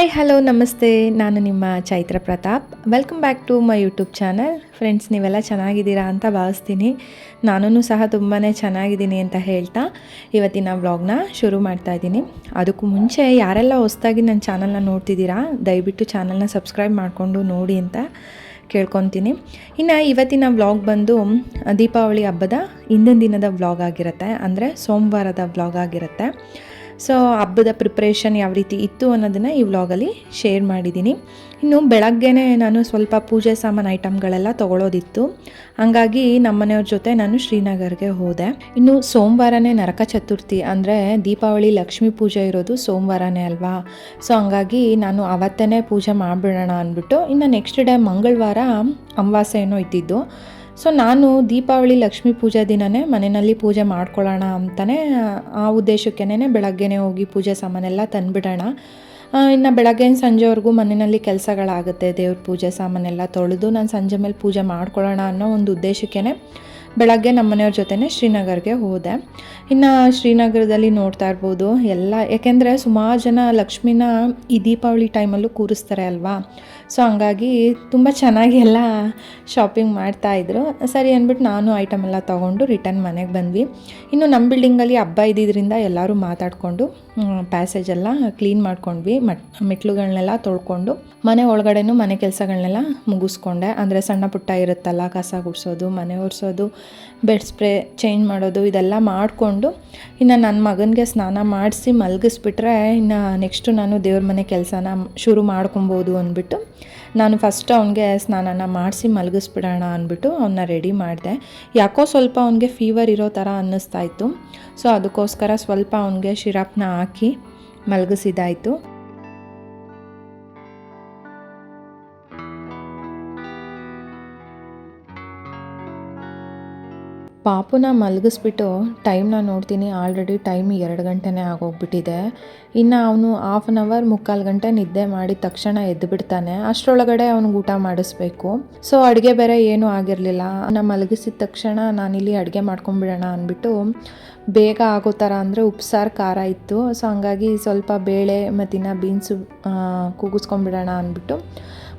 Hi hello ನಮಸ್ತೆ ನಾನು ನಿಮ್ಮ Chaitra Pratap. Welcome back to my YouTube channel friends ನೀವೆಲ್ಲ ಚೆನ್ನಾಗಿದ್ದೀರಾ ಅಂತ ಭಾವಿಸ್ತೀನಿ. ನಾನು ಸಹ ತುಂಬಾ ಚೆನ್ನಾಗಿದ್ದೀನಿ ಅಂತ ಹೇಳ್ತಾ ಇವತ್ತಿನ ವ್ಲಾಗ್ನ ಶುರು ಮಾಡ್ತಾ ಇದ್ದೀನಿ. ಅದಕ್ಕೂ ಮುಂಚೆ ಯಾರೆಲ್ಲ ಹೊಸ್ದಾಗಿ ನನ್ನ ಚಾನಲ್ನ ನೋಡ್ತಿದ್ದೀರಾ, ದಯವಿಟ್ಟು ಚಾನಲ್ನ ಸಬ್ಸ್ಕ್ರೈಬ್ ಮಾಡಿಕೊಂಡು ನೋಡಿ ಅಂತ ಕೇಳ್ಕೊತೀನಿ. ಇನ್ನು ಇವತ್ತಿನ ವ್ಲಾಗ್ ಬಂದು, ದೀಪಾವಳಿ ಹಬ್ಬದ ಹಿಂದಿನ ದಿನದ ವ್ಲಾಗ್ ಆಗಿರುತ್ತೆ. ಅಂದರೆ ಸೋಮವಾರದ ವ್ಲಾಗ್ ಆಗಿರುತ್ತೆ. ಸೊ ಹಬ್ಬದ ಪ್ರಿಪ್ರೇಷನ್ ಯಾವ ರೀತಿ ಇತ್ತು ಅನ್ನೋದನ್ನು ಈ ವ್ಲಾಗಲ್ಲಿ ಶೇರ್ ಮಾಡಿದ್ದೀನಿ ಇನ್ನು ಬೆಳಗ್ಗೆನೇ ನಾನು ಸ್ವಲ್ಪ ಪೂಜೆ ಸಾಮಾನು ಐಟಮ್ಗಳೆಲ್ಲ ತೊಗೊಳೋದಿತ್ತು. ಹಾಗಾಗಿ ನಮ್ಮನೆಯವ್ರ ಜೊತೆ ನಾನು ಶ್ರೀನಗರ್ಗೆ ಹೋದೆ. ಇನ್ನು ಸೋಮವಾರನೇ ನರಕ ಚತುರ್ಥಿ ಅಂದರೆ ದೀಪಾವಳಿ, ಲಕ್ಷ್ಮೀ ಪೂಜೆ ಇರೋದು ಸೋಮವಾರನೇ ಅಲ್ವಾ? ಸೊ ಹಂಗಾಗಿ ನಾನು ಅವತ್ತೇ ಪೂಜೆ ಮಾಡಿಬಿಡೋಣ ಅಂದ್ಬಿಟ್ಟು ಇನ್ನು ನೆಕ್ಸ್ಟ್ ಡೇ ಮಂಗಳವಾರ ಅಮಾವಾಸ್ಯೆನೋ ಇದ್ದಿದ್ದು. ಸೊ ನಾನು ದೀಪಾವಳಿ ಲಕ್ಷ್ಮೀ ಪೂಜಾ ದಿನವೇ ಮನೆಯಲ್ಲಿ ಪೂಜೆ ಮಾಡ್ಕೊಳ್ಳೋಣ ಅಂತಲೇ ಆ ಉದ್ದೇಶಕ್ಕೇನೆ ಬೆಳಗ್ಗೆನೇ ಹೋಗಿ ಪೂಜೆ ಸಾಮಾನೆಲ್ಲ ತಂದುಬಿಡೋಣ. ಇನ್ನು ಬೆಳಗ್ಗೆ ಸಂಜೆವರೆಗೂ ಮನೆಯಲ್ಲಿ ಕೆಲಸಗಳಾಗುತ್ತೆ, ದೇವ್ರ ಪೂಜೆ ಸಾಮಾನೆಲ್ಲ ತೊಳೆದು ನಾನು ಸಂಜೆ ಮೇಲೆ ಪೂಜೆ ಮಾಡ್ಕೊಳ್ಳೋಣ ಅನ್ನೋ ಒಂದು ಉದ್ದೇಶಕ್ಕೇ ಬೆಳಗ್ಗೆ ನಮ್ಮ ಮನೆಯವ್ರ ಜೊತೆ ಶ್ರೀನಗರ್ಗೆ ಹೋದೆ. ಇನ್ನು ಶ್ರೀನಗರದಲ್ಲಿ ನೋಡ್ತಾ ಇರ್ಬೋದು. ಎಲ್ಲ, ಯಾಕೆಂದರೆ ಸುಮಾರು ಜನ ಲಕ್ಷ್ಮಿನ ಈ ದೀಪಾವಳಿ ಟೈಮಲ್ಲೂ ಕೂರಿಸ್ತಾರೆ ಅಲ್ವಾ? ಸೊ ಹಂಗಾಗಿ ತುಂಬ ಚೆನ್ನಾಗಿ ಎಲ್ಲ ಶಾಪಿಂಗ್ ಮಾಡ್ತಾಯಿದ್ರು ಸರಿ ಅಂದ್ಬಿಟ್ಟು ನಾನು ಐಟಮ್ ಎಲ್ಲ ತೊಗೊಂಡು ರಿಟರ್ನ್ ಮನೆಗೆ ಬಂದ್ವಿ. ಇನ್ನು ನಮ್ಮ ಬಿಲ್ಡಿಂಗಲ್ಲಿ ಹಬ್ಬ ಇದ್ದಿದ್ದರಿಂದ ಎಲ್ಲರೂ ಮಾತಾಡಿಕೊಂಡು ಪ್ಯಾಸೇಜ್ ಎಲ್ಲ ಕ್ಲೀನ್ ಮಾಡ್ಕೊಂಡ್ವಿ. ಮಟ್ ಮೆಟ್ಲುಗಳನ್ನೆಲ್ಲ ತೊಳ್ಕೊಂಡು ಮನೆ ಒಳಗಡೆನೂ ಮನೆ ಕೆಲಸಗಳನ್ನೆಲ್ಲ ಮುಗಿಸ್ಕೊಂಡೆ. ಅಂದರೆ ಸಣ್ಣ ಪುಟ್ಟ ಇರುತ್ತಲ್ಲ, ಕಸ ಗುಡಿಸೋದು, ಮನೆ ಒರೆಸೋದು ಬೆಡ್ ಸ್ಪ್ರೇ ಚೇಂಜ್ ಮಾಡೋದು ಇದೆಲ್ಲ ಮಾಡಿಕೊಂಡು ಇನ್ನು ನನ್ನ ಮಗನಿಗೆ ಸ್ನಾನ ಮಾಡಿಸಿ ಮಲಗಿಸ್ಬಿಟ್ರೆ ಇನ್ನು ನೆಕ್ಸ್ಟು ನಾನು ದೇವ್ರ ಮನೆ ಕೆಲಸನ ಶುರು ಮಾಡ್ಕೊಬೋದು ಅಂದ್ಬಿಟ್ಟು ನಾನು ಫಸ್ಟ್ ಅವನಿಗೆ ಸ್ನಾನನ ಮಾಡಿಸಿ ಮಲಗಿಸ್ಬಿಡೋಣ ಅಂದ್ಬಿಟ್ಟು ಅವನ್ನ ರೆಡಿ ಮಾಡಿದೆ. ಯಾಕೋ ಸ್ವಲ್ಪ ಅವನಿಗೆ ಫೀವರ್ ಇರೋ ಥರ ಅನ್ನಿಸ್ತಾ ಇತ್ತು. ಸೊ ಅದಕ್ಕೋಸ್ಕರ ಸ್ವಲ್ಪ ಅವನಿಗೆ ಶಿರಾಪ್ನ ಹಾಕಿ ಮಲಗಿಸಿದಾಯಿತು ಪಾಪುನ ಮಲಗಿಸ್ಬಿಟ್ಟು ಟೈಮ್ನ ನೋಡ್ತೀನಿ ಆಲ್ರೆಡಿ ಟೈಮ್ ಎರಡು ಗಂಟೆನೇ ಆಗೋಗ್ಬಿಟ್ಟಿದೆ. ಇನ್ನು ಅವನು ಹಾಫ್ ಆನ್ ಅವರ್ ಮುಕ್ಕಾಲು ಗಂಟೆ ನಿದ್ದೆ ಮಾಡಿದ ತಕ್ಷಣ ಎದ್ದು ಬಿಡ್ತಾನೆ. ಅಷ್ಟರೊಳಗಡೆ ಅವ್ನಿಗೆ ಊಟ ಮಾಡಿಸ್ಬೇಕು. ಸೊ ಅಡುಗೆ ಬೇರೆ ಏನೂ ಆಗಿರಲಿಲ್ಲ. ನಾನು ಮಲಗಿಸಿದ ತಕ್ಷಣ ನಾನಿಲ್ಲಿ ಅಡುಗೆ ಮಾಡ್ಕೊಂಬಿಡೋಣ ಅಂದ್ಬಿಟ್ಟು ಬೇಗ ಆಗೋ ಥರ ಅಂದರೆ ಉಪ್ಸಾರು ಖಾರ ಇತ್ತು. ಸೊ ಹಂಗಾಗಿ ಸ್ವಲ್ಪ ಬೇಳೆ ಮತ್ತಿನ ಬೀನ್ಸು ಕೂಗಿಸ್ಕೊಂಬಿಡೋಣ ಅಂದ್ಬಿಟ್ಟು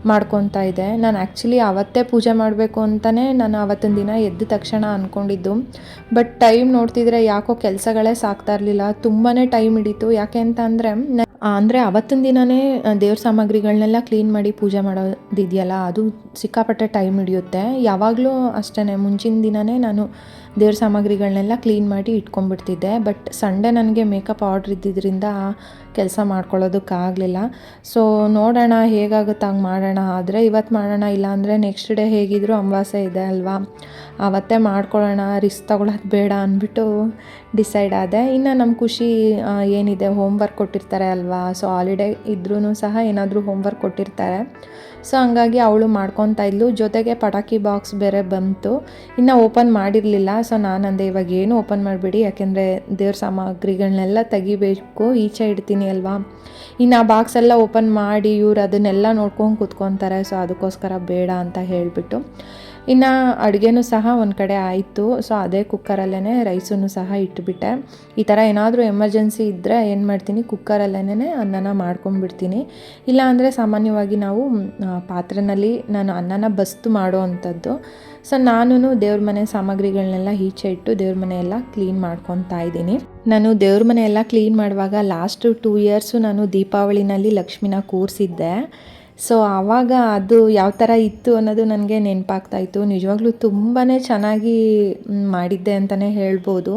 ಮಾಡ್ಕೊತಾ ಇದೆ. ನಾನು ಆ್ಯಕ್ಚುಲಿ ಅವತ್ತೇ ಪೂಜೆ ಮಾಡಬೇಕು ಅಂತಲೇ ನಾನು ಆವತ್ತಿನ ದಿನ ಎದ್ದ ತಕ್ಷಣ ಅಂದ್ಕೊಂಡಿದ್ದು ಬಟ್ ಟೈಮ್ ನೋಡ್ತಿದ್ರೆ ಯಾಕೋ ಕೆಲಸಗಳೇ ಸಾಕ್ತಾ ಇರಲಿಲ್ಲ. ತುಂಬಾ ಟೈಮ್ ಹಿಡಿತು. ಯಾಕೆ ಅಂತ ಅಂದರೆ ಅಂದರೆ ಅವತ್ತಿನ ದಿನವೇ ದೇವ್ರ ಸಾಮಗ್ರಿಗಳನ್ನೆಲ್ಲ ಕ್ಲೀನ್ ಮಾಡಿ ಪೂಜೆ ಮಾಡೋದಿದೆಯಲ್ಲ, ಅದು ಸಿಕ್ಕಾಪಟ್ಟೆ ಟೈಮ್ ಹಿಡಿಯುತ್ತೆ. ಯಾವಾಗಲೂ ಅಷ್ಟೇ ಮುಂಚಿನ ದಿನವೇ ನಾನು ದೇವ್ರ ಸಾಮಗ್ರಿಗಳನ್ನೆಲ್ಲ ಕ್ಲೀನ್ ಮಾಡಿ ಇಟ್ಕೊಂಡ್ಬಿಡ್ತಿದ್ದೆ. ಬಟ್ ಸಂಡೇ ನನಗೆ ಮೇಕಪ್ ಆರ್ಡ್ರ್ ಇದ್ದಿದ್ದರಿಂದ ಕೆಲಸ ಮಾಡ್ಕೊಳ್ಳೋದಕ್ಕಾಗಲಿಲ್ಲ. ಸೊ ನೋಡೋಣ ಹೇಗಾಗುತ್ತೆ ಹಂಗೆ ಮಾಡೋಣ. ಆದರೆ ಇವತ್ತು ಮಾಡೋಣ ಇಲ್ಲಾಂದರೆ ನೆಕ್ಸ್ಟ್ ಡೇ ಹೇಗಿದ್ದರೂ ಅಮಾವಾಸ್ಯೆ ಇದೆ ಅಲ್ವಾ? ಆವತ್ತೇ ಮಾಡ್ಕೊಳ್ಳೋಣ ರಿಸ್ಕ್ ತಗೊಳ್ಳೋದು ಬೇಡ ಅಂದ್ಬಿಟ್ಟು ಡಿಸೈಡ್ ಆದೆ. ಇನ್ನು ನಮ್ಮ ಖುಷಿ ಏನಿದೆ? ಹೋಮ್ವರ್ಕ್ ಕೊಟ್ಟಿರ್ತಾರೆ ಅಲ್ವಾ? ಸೊ ಹಾಲಿಡೇ ಇದ್ರೂ ಸಹ ಏನಾದರೂ ಹೋಮ್ವರ್ಕ್ ಕೊಟ್ಟಿರ್ತಾರೆ. ಸೊ ಹಂಗಾಗಿ ಅವಳು ಮಾಡ್ಕೊತಾ ಇದ್ಲು. ಜೊತೆಗೆ ಪಟಾಕಿ ಬಾಕ್ಸ್ ಬೇರೆ ಬಂತು. ಇನ್ನು ಓಪನ್ ಮಾಡಿರಲಿಲ್ಲ. ಸೊ ನಾನು ಅಂದೆ ಇವಾಗ ಏನು ಓಪನ್ ಮಾಡಿಬಿಡಿ. ಯಾಕೆಂದರೆ ದೇವ್ರ ಸಾಮಗ್ರಿಗಳನ್ನೆಲ್ಲ ತೆಗಿಬೇಕು. ಈಚೆ ಇಡ್ತೀನಿ ಅಲ್ವಾ? ಇನ್ನು ಆ ಬಾಕ್ಸ್ ಎಲ್ಲ ಓಪನ್ ಮಾಡಿ ಇವ್ರು ಅದನ್ನೆಲ್ಲ ನೋಡ್ಕೊಂಡು ಕೂತ್ಕೊತಾರೆ ಸೊ ಅದಕ್ಕೋಸ್ಕರ ಬೇಡ ಅಂತ ಹೇಳಿಬಿಟ್ಟು. ಇನ್ನು ಅಡುಗೆನೂ ಸಹ ಒಂದು ಕಡೆ ಆಯಿತು. ಸೊ ಅದೇ ಕುಕ್ಕರಲ್ಲೇ ರೈಸನ್ನು ಸಹ ಇಟ್ಬಿಟ್ಟೆ. ಈ ಥರ ಏನಾದರೂ ಎಮರ್ಜೆನ್ಸಿ ಇದ್ದರೆ ಏನು ಮಾಡ್ತೀನಿ? ಕುಕ್ಕರಲ್ಲೇ ಅನ್ನನ ಮಾಡ್ಕೊಂಡ್ಬಿಡ್ತೀನಿ. ಇಲ್ಲ ಅಂದರೆ ಸಾಮಾನ್ಯವಾಗಿ ನಾವು ಪಾತ್ರೆಯಲ್ಲಿ ನಾನು ಅನ್ನನ ಬಸ್ತು ಮಾಡೋ ಅಂಥದ್ದು. ಸೊ ನಾನು ದೇವ್ರ ಮನೆ ಸಾಮಗ್ರಿಗಳನ್ನೆಲ್ಲ ಈಚೆ ಇಟ್ಟು ದೇವ್ರ ಮನೆ ಎಲ್ಲ ಕ್ಲೀನ್ ಮಾಡ್ಕೊತಾ ಇದ್ದೀನಿ. ನಾನು ದೇವ್ರ ಮನೆ ಎಲ್ಲ ಕ್ಲೀನ್ ಮಾಡುವಾಗ ಲಾಸ್ಟ್ ಟೂ ಇಯರ್ಸು ನಾನು ದೀಪಾವಳಿನಲ್ಲಿ ಲಕ್ಷ್ಮಿನ ಕೂರಿಸಿದ್ದೆ. ಸೊ ಆವಾಗ ಅದು ಯಾವ ಥರ ಇತ್ತು ಅನ್ನೋದು ನನಗೆ ನೆನಪಾಗ್ತಾಯಿತ್ತು ನಿಜವಾಗ್ಲೂ ತುಂಬಾ ಚೆನ್ನಾಗಿ ಮಾಡಿದ್ದೆ ಅಂತಲೇ ಹೇಳ್ಬೋದು.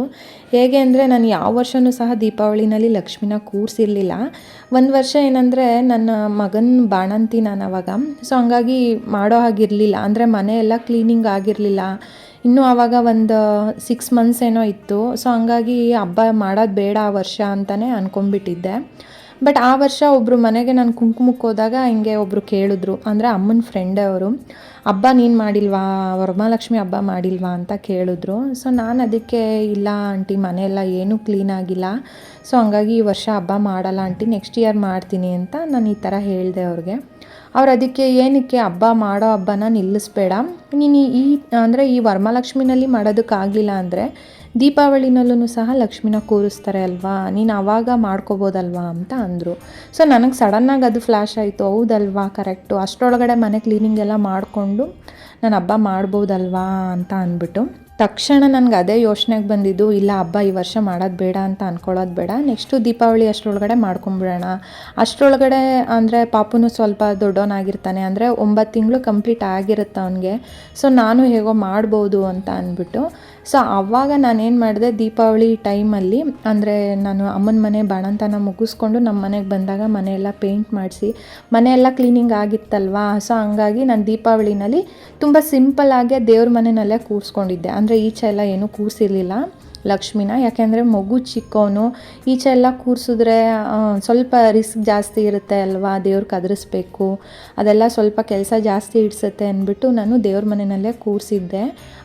ಹೇಗೆ ಅಂದರೆ ನಾನು ಯಾವ ವರ್ಷವೂ ಸಹ ದೀಪಾವಳಿನಲ್ಲಿ ಲಕ್ಷ್ಮಿನ ಕೂರಿಸಿರ್ಲಿಲ್ಲ. ಒಂದು ವರ್ಷ ಏನಂದರೆ ನನ್ನ ಮಗನ ಬಾಣಂತಿ ನಾನು ಅವಾಗ. ಸೊ ಹಂಗಾಗಿ ಮಾಡೋ ಹಾಗಿರಲಿಲ್ಲ. ಅಂದರೆ ಮನೆಯೆಲ್ಲ ಕ್ಲೀನಿಂಗ್ ಆಗಿರಲಿಲ್ಲ. ಇನ್ನೂ ಆವಾಗ ಒಂದು ಸಿಕ್ಸ್ ಮಂತ್ಸ್ ಏನೋ ಇತ್ತು. ಸೊ ಹಂಗಾಗಿ ಹಬ್ಬ ಮಾಡೋದು ಬೇಡ ಆ ವರ್ಷ ಅಂತಲೇ ಅಂದ್ಕೊಂಡ್ಬಿಟ್ಟಿದ್ದೆ ಬಟ್ ಆ ವರ್ಷ ಒಬ್ಬರು ಮನೆಗೆ ನಾನು ಕುಂಕುಮಕ್ಕೆ ಹೋದಾಗ ಹಿಂಗೆ ಒಬ್ಬರು ಕೇಳಿದ್ರು. ಅಂದರೆ ಅಮ್ಮನ ಫ್ರೆಂಡ್ ಅವರು ಹಬ್ಬ ನೀನು ಮಾಡಿಲ್ವಾ? ವರಮಹಾಲಕ್ಷ್ಮಿ ಹಬ್ಬ ಮಾಡಿಲ್ವಾ? ಅಂತ ಕೇಳಿದ್ರು. ಸೊ ನಾನು ಅದಕ್ಕೆ, ಇಲ್ಲ ಆಂಟಿ, ಮನೆಯೆಲ್ಲ ಏನೂ ಕ್ಲೀನ್ ಆಗಿಲ್ಲ. ಸೊ ಹಂಗಾಗಿ ಈ ವರ್ಷ ಹಬ್ಬ ಮಾಡಲ್ಲ ಆಂಟಿ ನೆಕ್ಸ್ಟ್ ಇಯರ್ ಮಾಡ್ತೀನಿ ಅಂತ ನಾನು ಈ ಥರ ಹೇಳಿದೆ ಅವ್ರಿಗೆ. ಅವ್ರು ಅದಕ್ಕೆ ಏನಕ್ಕೆ ಹಬ್ಬ ಮಾಡೋ ಹಬ್ಬನ ನಿಲ್ಲಿಸ್ಬೇಡ. ನೀನು ಈ ಅಂದರೆ ಈ ವರಮಹಾಲಕ್ಷ್ಮಿನಲ್ಲಿ ಮಾಡೋದಕ್ಕಾಗಲಿಲ್ಲ ಅಂದರೆ ದೀಪಾವಳಿನಲ್ಲೂ ಸಹ ಲಕ್ಷ್ಮಿನ ಕೂರಿಸ್ತಾರೆ ಅಲ್ವಾ? ನೀನು ಆವಾಗ ಮಾಡ್ಕೋಬೋದಲ್ವಾ ಅಂತ ಅಂದರು. ಸೊ ನನಗೆ ಸಡನ್ನಾಗಿ ಅದು ಫ್ಲ್ಯಾಶ್ ಆಯಿತು. ಹೌದಲ್ವಾ? ಕರೆಕ್ಟು ಅಷ್ಟರೊಳಗಡೆ ಮನೆ ಕ್ಲೀನಿಂಗ್ ಎಲ್ಲ ಮಾಡಿಕೊಂಡು ನಾನು ಹಬ್ಬ ಮಾಡ್ಬೋದಲ್ವಾ ಅಂತ ಅಂದ್ಬಿಟ್ಟು. ತಕ್ಷಣ ನನಗೆ ಅದೇ ಯೋಚನೆಗೆ ಬಂದಿದ್ದು, ಇಲ್ಲ ಹಬ್ಬ ಈ ವರ್ಷ ಮಾಡೋದು ಬೇಡ ಅಂತ ಅಂದ್ಕೊಳ್ಳೋದು ಬೇಡ. ನೆಕ್ಸ್ಟು ದೀಪಾವಳಿ ಅಷ್ಟರೊಳಗಡೆ ಮಾಡ್ಕೊಂಬಿಡೋಣ. ಅಷ್ಟರೊಳಗಡೆ ಅಂದರೆ ಪಾಪುನು ಸ್ವಲ್ಪ ದೊಡ್ಡವನಾಗಿರ್ತಾನೆ, ಅಂದರೆ ಒಂಬತ್ತು ತಿಂಗಳು ಕಂಪ್ಲೀಟ್ ಆಗಿರುತ್ತೆ ಅವನಿಗೆ. ಸೊ ನಾನು ಹೇಗೋ ಮಾಡ್ಬೋದು ಅಂತ ಅಂದ್ಬಿಟ್ಟು ಸೊ ಆವಾಗ ನಾನೇನು ಮಾಡಿದೆ, ದೀಪಾವಳಿ ಟೈಮಲ್ಲಿ ಅಂದರೆ ನಾನು ಅಮ್ಮನ ಮನೆ ಬಾಣಂತನ ಮುಗಿಸ್ಕೊಂಡು ನಮ್ಮ ಮನೆಗೆ ಬಂದಾಗ ಮನೆಯೆಲ್ಲ ಪೇಂಟ್ ಮಾಡಿಸಿ, ಮನೆಯೆಲ್ಲ ಕ್ಲೀನಿಂಗ್ ಆಗಿತ್ತಲ್ವಾ? ಸೊ ಹಂಗಾಗಿ ನಾನು ದೀಪಾವಳಿನಲ್ಲಿ ತುಂಬ ಸಿಂಪಲ್ಲಾಗೆ ದೇವ್ರ ಮನೆಯಲ್ಲೇ ಕೂರಿಸ್ಕೊಂಡಿದ್ದೆ. ಅಂದರೆ ಈಚೆ ಎಲ್ಲ ಏನೂ ಕೂರಿಸಿರ್ಲಿಲ್ಲ. ಲಕ್ಷ್ಮಿನ, ಯಾಕೆಂದರೆ ಮಗು ಚಿಕ್ಕವನು ಈಚೆ ಎಲ್ಲ ಕೂರಿಸಿದ್ರೆ ಸ್ವಲ್ಪ ರಿಸ್ಕ್ ಜಾಸ್ತಿ ಇರುತ್ತೆ ಅಲ್ವಾ, ದೇವ್ರು ಕದರಿಸ್ಬೇಕು. ಅದೆಲ್ಲ ಸ್ವಲ್ಪ ಕೆಲಸ ಜಾಸ್ತಿ ಇಡ್ಸುತ್ತೆ ಅಂದ್ಬಿಟ್ಟು ನಾನು ದೇವ್ರ ಮನೆಯಲ್ಲೇ ಕೂರಿಸಿದ್ದೆ.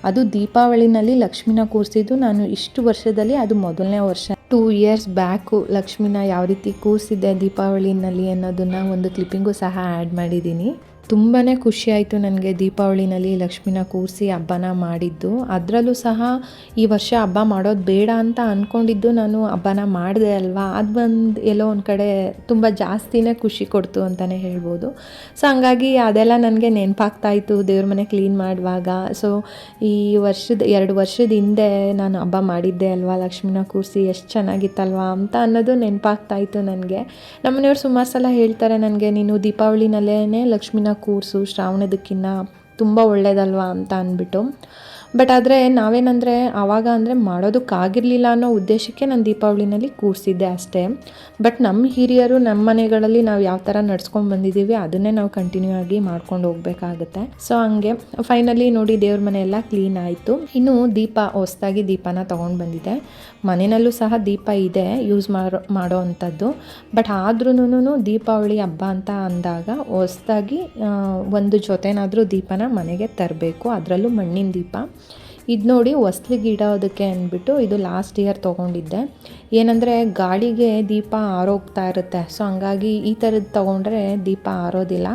ಅದು ದೀಪಾವಳಿನಲ್ಲಿ ಲಕ್ಷ್ಮಿನ ಕೂರಿಸಿದ್ದು. ನಾನು ಇಷ್ಟು ವರ್ಷದಲ್ಲಿ, ಅದು ಮೊದಲನೇ ವರ್ಷ. ಟೂ ಇಯರ್ಸ್ ಬ್ಯಾಕು ಲಕ್ಷ್ಮಿನ ಯಾವ ರೀತಿ ಕೂರಿಸಿದ್ದೆ ದೀಪಾವಳಿನಲ್ಲಿ ಅನ್ನೋದನ್ನು ಒಂದು ಕ್ಲಿಪ್ಪಿಂಗು ಸಹ ಆ್ಯಡ್ ಮಾಡಿದ್ದೀನಿ. ತುಂಬಾ ಖುಷಿಯಾಯಿತು ನನಗೆ ದೀಪಾವಳಿನಲ್ಲಿ ಲಕ್ಷ್ಮಿನ ಕೂರಿಸಿ ಹಬ್ಬನ ಮಾಡಿದ್ದು. ಅದರಲ್ಲೂ ಸಹ ಈ ವರ್ಷ ಹಬ್ಬ ಮಾಡೋದು ಬೇಡ ಅಂತ ಅಂದ್ಕೊಂಡಿದ್ದು ನಾನು ಹಬ್ಬನ ಮಾಡಿದೆ ಅಲ್ವಾ? ಅದು ಬಂದು ಎಲ್ಲೋ ಒಂದು ಕಡೆ ತುಂಬ ಜಾಸ್ತಿನೇ ಖುಷಿ ಕೊಡ್ತು ಅಂತಲೇ ಹೇಳ್ಬೋದು. ಸೊ ಹಂಗಾಗಿ ಅದೆಲ್ಲ ನನಗೆ ನೆನಪಾಗ್ತಾಯಿತ್ತು ದೇವ್ರ ಮನೆ ಕ್ಲೀನ್ ಮಾಡುವಾಗ. ಸೊ ಈ ವರ್ಷದ ಎರಡು ವರ್ಷದ ಹಿಂದೆ ನಾನು ಹಬ್ಬ ಮಾಡಿದ್ದೆ ಅಲ್ವಾ? ಲಕ್ಷ್ಮಿನ ಕೂರಿಸಿ ಎಷ್ಟು ಚೆನ್ನಾಗಿತ್ತಲ್ವಾ ಅಂತ ಅನ್ನೋದು ನೆನಪಾಗ್ತಾಯಿತ್ತು ನನಗೆ. ನಮ್ಮನೆಯವ್ರು ಸುಮಾರು ಸಲ ಹೇಳ್ತಾರೆ ನನಗೆ, ನೀನು ದೀಪಾವಳಿನಲ್ಲೇ ಲಕ್ಷ್ಮಿನ ಕೂರಿಸು, ಶ್ರಾವಣದಕ್ಕಿನ್ನ ತುಂಬ ಒಳ್ಳೇದಲ್ವಾ ಅಂತ ಅಂದ್ಬಿಟ್ಟು. ಬಟ್ ಆದರೆ ನಾವೇನಂದರೆ ಆವಾಗ ಅಂದರೆ ಮಾಡೋದಕ್ಕಾಗಿರಲಿಲ್ಲ ಅನ್ನೋ ಉದ್ದೇಶಕ್ಕೆ ನಾನು ದೀಪಾವಳಿನಲ್ಲಿ ಕೂರಿಸಿದ್ದೆ ಅಷ್ಟೇ. ಬಟ್ ನಮ್ಮ ಹಿರಿಯರು ನಮ್ಮ ಮನೆಗಳಲ್ಲಿ ನಾವು ಯಾವ ಥರ ನಡ್ಸ್ಕೊಂಡು ಬಂದಿದ್ದೀವಿ ಅದನ್ನೇ ನಾವು ಕಂಟಿನ್ಯೂ ಆಗಿ ಮಾಡ್ಕೊಂಡು ಹೋಗ್ಬೇಕಾಗುತ್ತೆ. ಸೊ ಹಂಗೆ ಫೈನಲಿ ನೋಡಿ ದೇವ್ರ ಮನೆ ಎಲ್ಲ ಕ್ಲೀನ್ ಆಯಿತು. ಇನ್ನು ದೀಪ ಹೊಸ್ದಾಗಿ ದೀಪನ ತೊಗೊಂಡು ಬಂದಿದೆ ಮನೆಯಲ್ಲೂ ಸಹ ದೀಪ ಇದೆ ಯೂಸ್ ಮಾಡೋ ಮಾಡೋ ಅಂಥದ್ದು. ಬಟ್ ಆದ್ರೂ ದೀಪಾವಳಿ ಹಬ್ಬ ಅಂತ ಅಂದಾಗ ಹೊಸ್ದಾಗಿ ಒಂದು ಜೊತೆನಾದರೂ ದೀಪನ ಮನೆಗೆ ತರಬೇಕು. ಅದರಲ್ಲೂ ಮಣ್ಣಿನ ದೀಪ. ಇದು ನೋಡಿ ಹೊಸ್ಲಿಗೆ ಇಡೋದಕ್ಕೆ ಅಂದ್ಬಿಟ್ಟು ಇದು ಲಾಸ್ಟ್ ಇಯರ್ ತೊಗೊಂಡಿದ್ದೆ. ಏನಂದರೆ ಗಾಡಿಗೆ ದೀಪ ಆರೋಗ್ತಾ ಇರುತ್ತೆ. ಸೊ ಹಂಗಾಗಿ ಈ ಥರದ್ದು ತೊಗೊಂಡ್ರೆ ದೀಪ ಆರೋದಿಲ್ಲ.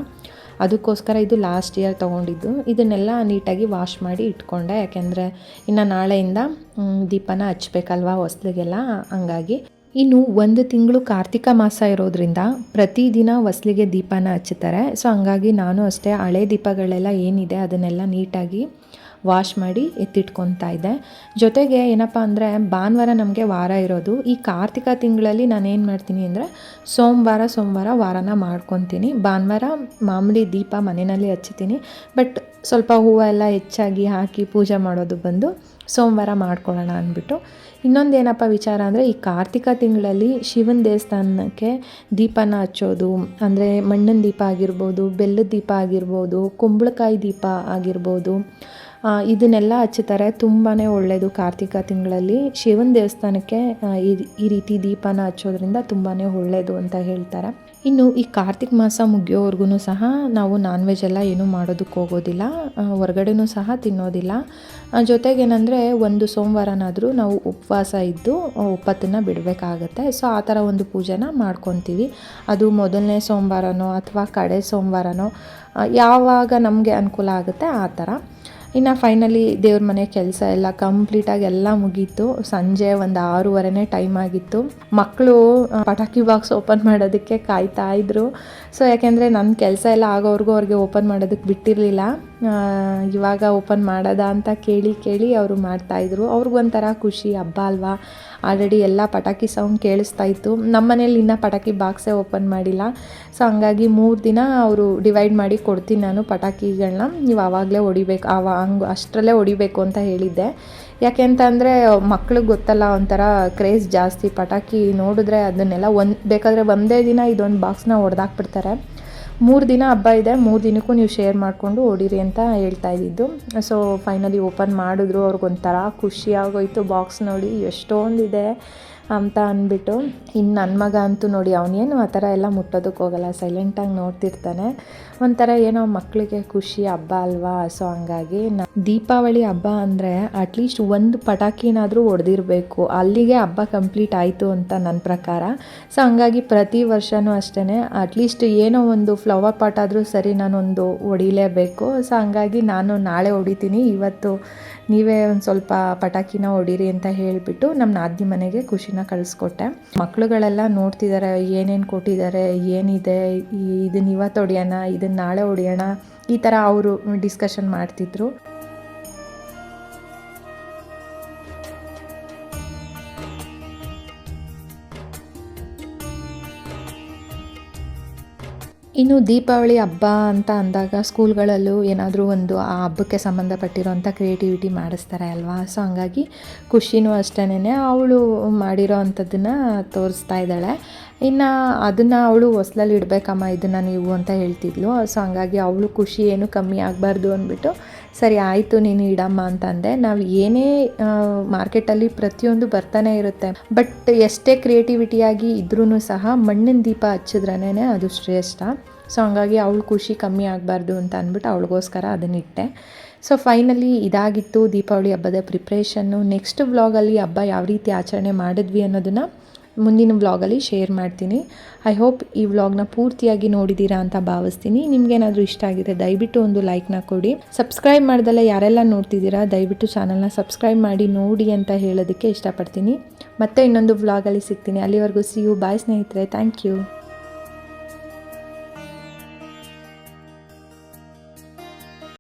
ಅದಕ್ಕೋಸ್ಕರ ಇದು ಲಾಸ್ಟ್ ಇಯರ್ ತೊಗೊಂಡಿದ್ದು. ಇದನ್ನೆಲ್ಲ ನೀಟಾಗಿ ವಾಶ್ ಮಾಡಿ ಇಟ್ಕೊಂಡೆ. ಯಾಕೆಂದರೆ ಇನ್ನು ನಾಳೆಯಿಂದ ದೀಪನ ಹಚ್ಬೇಕಲ್ವಾ ಹೊಸ್ಲಿಗೆಲ್ಲ? ಹಂಗಾಗಿ ಇನ್ನು ಒಂದು ತಿಂಗಳು ಕಾರ್ತಿಕ ಮಾಸ ಇರೋದ್ರಿಂದ ಪ್ರತಿದಿನ ಹೊಸ್ಲಿಗೆ ದೀಪನ ಹಚ್ಚುತ್ತಾರೆ. ಸೊ ಹಂಗಾಗಿ ನಾನು ಅಷ್ಟೇ ಹಳೆ ದೀಪಗಳೆಲ್ಲ ಏನಿದೆ ಅದನ್ನೆಲ್ಲ ನೀಟಾಗಿ ವಾಶ್ ಮಾಡಿ ಎತ್ತಿಟ್ಕೊತಾ ಇದ್ದೆ. ಜೊತೆಗೆ ಏನಪ್ಪ ಅಂದರೆ ಭಾನುವಾರ ನಮಗೆ ವಾರ ಇರೋದು. ಈ ಕಾರ್ತಿಕ ತಿಂಗಳಲ್ಲಿ ನಾನು ಏನು ಮಾಡ್ತೀನಿ ಅಂದರೆ ಸೋಮವಾರ ಸೋಮವಾರ ವಾರನ ಮಾಡ್ಕೊತೀನಿ. ಭಾನುವಾರ ಮಾಮೂಲಿ ದೀಪ ಮನೆಯಲ್ಲಿ ಹಚ್ತೀನಿ ಬಟ್ ಸ್ವಲ್ಪ ಹೂವು ಎಲ್ಲ ಹೆಚ್ಚಾಗಿ ಹಾಕಿ ಪೂಜೆ ಮಾಡೋದು ಬಂದು ಸೋಮವಾರ ಮಾಡ್ಕೊಳ್ಳೋಣ ಅಂದ್ಬಿಟ್ಟು. ಇನ್ನೊಂದು ಏನಪ್ಪ ವಿಚಾರ ಅಂದರೆ ಈ ಕಾರ್ತಿಕ ತಿಂಗಳಲ್ಲಿ ಶಿವನ ದೇವಸ್ಥಾನಕ್ಕೆ ದೀಪನ ಹಚ್ಚೋದು, ಅಂದರೆ ಮಣ್ಣಿನ ದೀಪ ಆಗಿರ್ಬೋದು, ಬೆಲ್ಲದ ದೀಪ ಆಗಿರ್ಬೋದು, ಕುಂಬಳಕಾಯಿ ದೀಪ ಆಗಿರ್ಬೋದು ಇದನ್ನೆಲ್ಲ ಹಚ್ಚುತ್ತಾರೆ ತುಂಬಾ ಒಳ್ಳೆಯದು ಕಾರ್ತಿಕ ತಿಂಗಳಲ್ಲಿ. ಶಿವನ ದೇವಸ್ಥಾನಕ್ಕೆ ಈ ರೀತಿ ದೀಪನ ಹಚ್ಚೋದ್ರಿಂದ ತುಂಬಾ ಒಳ್ಳೆಯದು ಅಂತ ಹೇಳ್ತಾರೆ. ಇನ್ನು ಈ ಕಾರ್ತಿಕ ಮಾಸ ಮುಗಿಯೋವರೆಗೂ ಸಹ ನಾವು ನಾನ್ ವೆಜ್ ಎಲ್ಲ ಏನೂ ಮಾಡೋದಕ್ಕೆ ಹೋಗೋದಿಲ್ಲ. ಹೊರಗಡೆನೂ ಸಹ ತಿನ್ನೋದಿಲ್ಲ. ಜೊತೆಗೇನೆಂದರೆ ಒಂದು ಸೋಮವಾರನಾದರೂ ನಾವು ಉಪವಾಸ ಇದ್ದು ಒಪ್ಪತ್ತನ್ನು ಬಿಡಬೇಕಾಗತ್ತೆ. ಸೊ, ಆ ಥರ ಒಂದು ಪೂಜೆನ ಮಾಡ್ಕೊತೀವಿ. ಅದು ಮೊದಲನೇ ಸೋಮವಾರನೋ ಅಥವಾ ಕಡೆ ಸೋಮವಾರನೋ ಯಾವಾಗ ನಮಗೆ ಅನುಕೂಲ ಆಗುತ್ತೆ ಆ ಥರ. ಇನ್ನು ಫೈನಲಿ ದೇವ್ರ ಮನೆ ಕೆಲಸ ಎಲ್ಲ ಕಂಪ್ಲೀಟಾಗಿ ಎಲ್ಲ ಮುಗೀತು. ಸಂಜೆ ಒಂದು ಆರೂವರೆನೇ ಟೈಮ್ ಆಗಿತ್ತು. ಮಕ್ಕಳು ಪಟಾಕಿ ಬಾಕ್ಸ್ ಓಪನ್ ಮಾಡೋದಕ್ಕೆ ಕಾಯ್ತಾ ಇದ್ರು. ಸೊ ಯಾಕೆಂದರೆ ನನ್ನ ಕೆಲಸ ಎಲ್ಲ ಆಗೋವರೆಗೂ ಅವ್ರಿಗೆ ಓಪನ್ ಮಾಡೋದಕ್ಕೆ ಬಿಟ್ಟಿರಲಿಲ್ಲ. ಇವಾಗ ಓಪನ್ ಮಾಡೋದ ಅಂತ ಕೇಳಿ ಕೇಳಿ ಅವರು ಮಾಡ್ತಾಯಿದ್ರು ಅವ್ರಿಗೊಂಥರ ಖುಷಿ, ಹಬ್ಬ ಅಲ್ವಾ? ಆಲ್ರೆಡಿ ಎಲ್ಲ ಪಟಾಕಿ ಸೌಂಡ್ ಕೇಳಿಸ್ತಾ ಇತ್ತು. ನಮ್ಮ ಮನೇಲಿ ಇನ್ನೂ ಪಟಾಕಿ ಬಾಕ್ಸೇ ಓಪನ್ ಮಾಡಿಲ್ಲ. ಸೊ ಹಂಗಾಗಿ ಮೂರು ದಿನ ಅವರು ಡಿವೈಡ್ ಮಾಡಿ ಕೊಡ್ತೀನಿ ನಾನು ಪಟಾಕಿಗಳನ್ನ. ನೀವು ಆವಾಗಲೇ ಹೊಡಿಬೇಕು, ಆವ ಹಂಗೆ ಅಷ್ಟರಲ್ಲೇ ಹೊಡಿಬೇಕು ಅಂತ ಹೇಳಿದ್ದೆ. ಯಾಕೆ ಅಂತಂದರೆ ಮಕ್ಳಿಗೆ ಗೊತ್ತಲ್ಲ, ಒಂಥರ ಕ್ರೇಜ್ ಜಾಸ್ತಿ. ಪಟಾಕಿ ನೋಡಿದ್ರೆ ಅದನ್ನೆಲ್ಲ ಒಂದು, ಬೇಕಾದರೆ ಒಂದೇ ದಿನ ಇದೊಂದು ಬಾಕ್ಸ್ನ ಹೊಡೆದಾಕ್ಬಿಡ್ತಾರೆ. ಮೂರು ದಿನ ಹಬ್ಬ ಇದೆ, ಮೂರು ದಿನಕ್ಕೂ ನೀವು ಶೇರ್ ಮಾಡಿಕೊಂಡು ಹೊಡೀರಿ ಅಂತ ಹೇಳ್ತಾ ಇದ್ದಿದ್ದು. ಸೊ ಫೈನಲಿ ಓಪನ್ ಮಾಡಿದ್ರು, ಅವ್ರಿಗೊಂಥರ ಖುಷಿ ಆಗೋಯ್ತು. ಬಾಕ್ಸ್ ನೋಡಿ ಎಷ್ಟೊಂದಿದೆ. ಅಂತ ಅಂದ್ಬಿಟ್ಟು ಇನ್ನು ನನ್ನ ಮಗ ಅಂತೂ ನೋಡಿ ಅವನೇನು ಆ ಥರ ಎಲ್ಲ ಮುಟ್ಟೋದಕ್ಕೆ ಹೋಗಲ್ಲ ಸೈಲೆಂಟಾಗಿ ನೋಡ್ತಿರ್ತಾನೆ. ಒಂಥರ ಏನೋ ಮಕ್ಕಳಿಗೆ ಖುಷಿ, ಹಬ್ಬ ಅಲ್ವಾ? ಸೊ ಹಂಗಾಗಿ ದೀಪಾವಳಿ ಹಬ್ಬ ಅಂದರೆ ಅಟ್ಲೀಸ್ಟ್ ಒಂದು ಪಟಾಕಿನಾದರೂ ಹೊಡೆದಿರಬೇಕು. ಅಲ್ಲಿಗೆ ಹಬ್ಬ ಕಂಪ್ಲೀಟ್ ಆಯಿತು ಅಂತ ನನ್ನ ಪ್ರಕಾರ. ಸೊ ಹಂಗಾಗಿ ಪ್ರತಿ ವರ್ಷವೂ ಅಷ್ಟೇ ಅಟ್ಲೀಸ್ಟ್ ಏನೋ ಒಂದು ಫ್ಲವರ್ ಪಾಟ್ ಆದರೂ ಸರಿ ನಾನೊಂದು ಹೊಡಿಲೇಬೇಕು. ಸೊ ಹಂಗಾಗಿ ನಾನು ನಾಳೆ ಹೊಡಿತೀನಿ. ಇವತ್ತು ನೀವೇ ಒಂದು ಸ್ವಲ್ಪ ಪಟಾಕಿನ ಹೊಡೀರಿ ಅಂತ ಹೇಳಿಬಿಟ್ಟು ನಮ್ಮ ನಾದಿ ಮನೆಗೆ ಖುಷಿನ ಕಳಿಸ್ಕೊಟ್ಟೆ. ಮಕ್ಕಳುಗಳೆಲ್ಲ ನೋಡ್ತಿದ್ದಾರೆ ಏನೇನು ಕೊಟ್ಟಿದ್ದಾರೆ ಏನಿದೆ ಇದನ್ನ ಇವತ್ತು ಹೊಡೆಯೋಣ ಇದನ್ನ ನಾಳೆ ಹೊಡಿಯೋಣ ಈ ಥರ ಅವರು ಡಿಸ್ಕಷನ್ ಮಾಡ್ತಿದ್ರು. ಇನ್ನು ದೀಪಾವಳಿ ಹಬ್ಬ ಅಂತ ಅಂದಾಗ ಸ್ಕೂಲ್ಗಳಲ್ಲೂ ಏನಾದರೂ ಒಂದು ಆ ಹಬ್ಬಕ್ಕೆ ಸಂಬಂಧಪಟ್ಟಿರೋಂಥ ಕ್ರಿಯೇಟಿವಿಟಿ ಮಾಡಿಸ್ತಾರೆ ಅಲ್ವಾ? ಸೊ ಹಂಗಾಗಿ ಖುಷಿನೂ ಅಷ್ಟೇನೆ ಅವಳು ಮಾಡಿರೋ ಅಂಥದ್ದನ್ನು ತೋರಿಸ್ತಾ ಇದ್ದಾಳೆ. ಇನ್ನು ಅದನ್ನು ಅವಳು ಹೊಸ್ಲಲ್ಲಿ ಇಡಬೇಕಮ್ಮ, ಇದನ್ನು ನೀವು ಅಂತ ಹೇಳ್ತಿದ್ಲು. ಸೊ ಹಂಗಾಗಿ ಅವಳು ಖುಷಿ ಏನು ಕಮ್ಮಿ ಆಗಬಾರ್ದು ಅಂದ್ಬಿಟ್ಟು ಸರಿ, ಆಯಿತು ನೀನು ಇಡಮ್ಮ ಅಂತಂದೆ. ನಾವು ಏನೇ ಮಾರ್ಕೆಟಲ್ಲಿ ಪ್ರತಿಯೊಂದು ಬರ್ತಾನೆ ಇರುತ್ತೆ. ಬಟ್ ಎಷ್ಟೇ ಕ್ರಿಯೇಟಿವಿಟಿಯಾಗಿ ಇದ್ರೂ ಸಹ ಮಣ್ಣಿನ ದೀಪ ಹಚ್ಚಿದ್ರೇ ಅದು ಶ್ರೇಷ್ಠ. ಸೊ, ಹಂಗಾಗಿ ಅವಳು ಖುಷಿ ಕಮ್ಮಿ ಆಗಬಾರ್ದು ಅಂತ ಅಂದ್ಬಿಟ್ಟು ಅವಳಿಗೋಸ್ಕರ ಅದನ್ನಿಟ್ಟೆ ಸೊ, ಫೈನಲಿ ಇದಾಗಿತ್ತು ದೀಪಾವಳಿ ಹಬ್ಬದ ಪ್ರಿಪ್ರೇಷನ್ನು. ನೆಕ್ಸ್ಟ್ ವ್ಲಾಗಲ್ಲಿ ಹಬ್ಬ ಯಾವ ರೀತಿ ಆಚರಣೆ ಮಾಡಿದ್ವಿ ಅನ್ನೋದನ್ನು ಮುಂದಿನ ವ್ಲಾಗಲ್ಲಿ ಶೇರ್ ಮಾಡ್ತೀನಿ. ಐ ಹೋಪ್ ಈ ವ್ಲಾಗ್ನ ಪೂರ್ತಿಯಾಗಿ ನೋಡಿದ್ದೀರಾ ಅಂತ ಭಾವಿಸ್ತೀನಿ. ನಿಮಗೇನಾದರೂ ಇಷ್ಟ ಆಗಿದೆ ದಯವಿಟ್ಟು ಒಂದು ಲೈಕ್ನ ಕೊಡಿ. ಸಬ್ಸ್ಕ್ರೈಬ್ ಮಾಡ್ದಲ್ಲ ಯಾರೆಲ್ಲ ನೋಡ್ತಿದ್ದೀರಾ, ದಯವಿಟ್ಟು ಚಾನಲ್ನ ಸಬ್ಸ್ಕ್ರೈಬ್ ಮಾಡಿ ನೋಡಿ ಅಂತ ಹೇಳೋದಕ್ಕೆ ಇಷ್ಟಪಡ್ತೀನಿ. ಮತ್ತೆ ಇನ್ನೊಂದು ವ್ಲಾಗಲ್ಲಿ ಸಿಗ್ತೀನಿ. ಅಲ್ಲಿವರೆಗೂ ಸಿ ಯು ಬಾಯ್ ಸ್ನೇಹಿತರೆ. Thank you